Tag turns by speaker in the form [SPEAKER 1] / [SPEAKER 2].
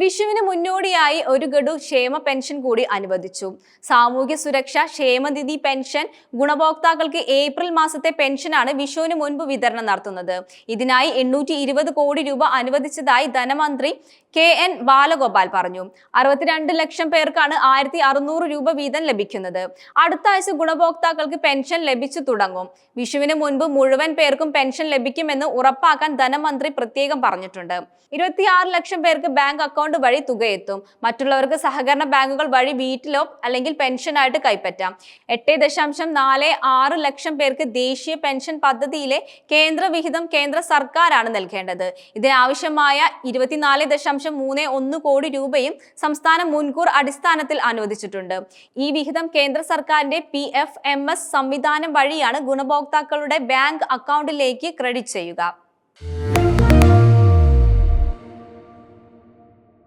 [SPEAKER 1] വിഷുവിന് മുന്നോടിയായി ഒരു ഗഡു ക്ഷേമ പെൻഷൻ കൂടി അനുവദിച്ചു. സാമൂഹ്യ സുരക്ഷ ക്ഷേമനിധി പെൻഷൻ ഗുണഭോക്താക്കൾക്ക് ഏപ്രിൽ മാസത്തെ പെൻഷനാണ് വിഷുവിന് മുൻപ് വിതരണം നടത്തുന്നത്. ഇതിനായി എണ്ണൂറ്റി കോടി രൂപ അനുവദിച്ചതായി ധനമന്ത്രി കെ എൻ ബാലഗോപാൽ പറഞ്ഞു. അറുപത്തിരണ്ട് ലക്ഷം പേർക്കാണ് ആയിരത്തി അറുന്നൂറ് രൂപ വീതം ലഭിക്കുന്നത്. അടുത്ത ആഴ്ച ഗുണഭോക്താക്കൾക്ക് പെൻഷൻ ലഭിച്ചു തുടങ്ങും. വിഷുവിന് മുൻപ് മുഴുവൻ പേർക്കും പെൻഷൻ ലഭിക്കുമെന്ന് ഉറപ്പാക്കാൻ ധനമന്ത്രി പ്രത്യേകം പറഞ്ഞിട്ടുണ്ട്. ഇരുപത്തിയാറ് ലക്ഷം പേർക്ക് ബാങ്ക് അക്കൗണ്ട് വഴി തുകയെത്തും. മറ്റുള്ളവർക്ക് സഹകരണ ബാങ്കുകൾ വഴി വീട്ടിലോ അല്ലെങ്കിൽ പെൻഷനായിട്ട് കൈപ്പറ്റാം. എട്ട് ദശാംശം നാല് ആറ് ലക്ഷം പേർക്ക് ദേശീയ പെൻഷൻ പദ്ധതിയിലെ കേന്ദ്രവിഹിതം കേന്ദ്ര സർക്കാരാണ് നൽകേണ്ടത്. ഇതിനാവശ്യമായ ഇരുപത്തിനാല് ദശാംശം മൂന്ന് ഒന്ന് കോടി രൂപയും സംസ്ഥാനം മുൻകൂർ അടിസ്ഥാനത്തിൽ അനുവദിച്ചിട്ടുണ്ട്. ഈ വിഹിതം കേന്ദ്ര സർക്കാരിന്റെ പി എഫ് എം എസ് സംവിധാനം വഴിയാണ് ഗുണഭോക്താക്കളുടെ ബാങ്ക് അക്കൗണ്ടിലേക്ക് ക്രെഡിറ്റ് ചെയ്യുക.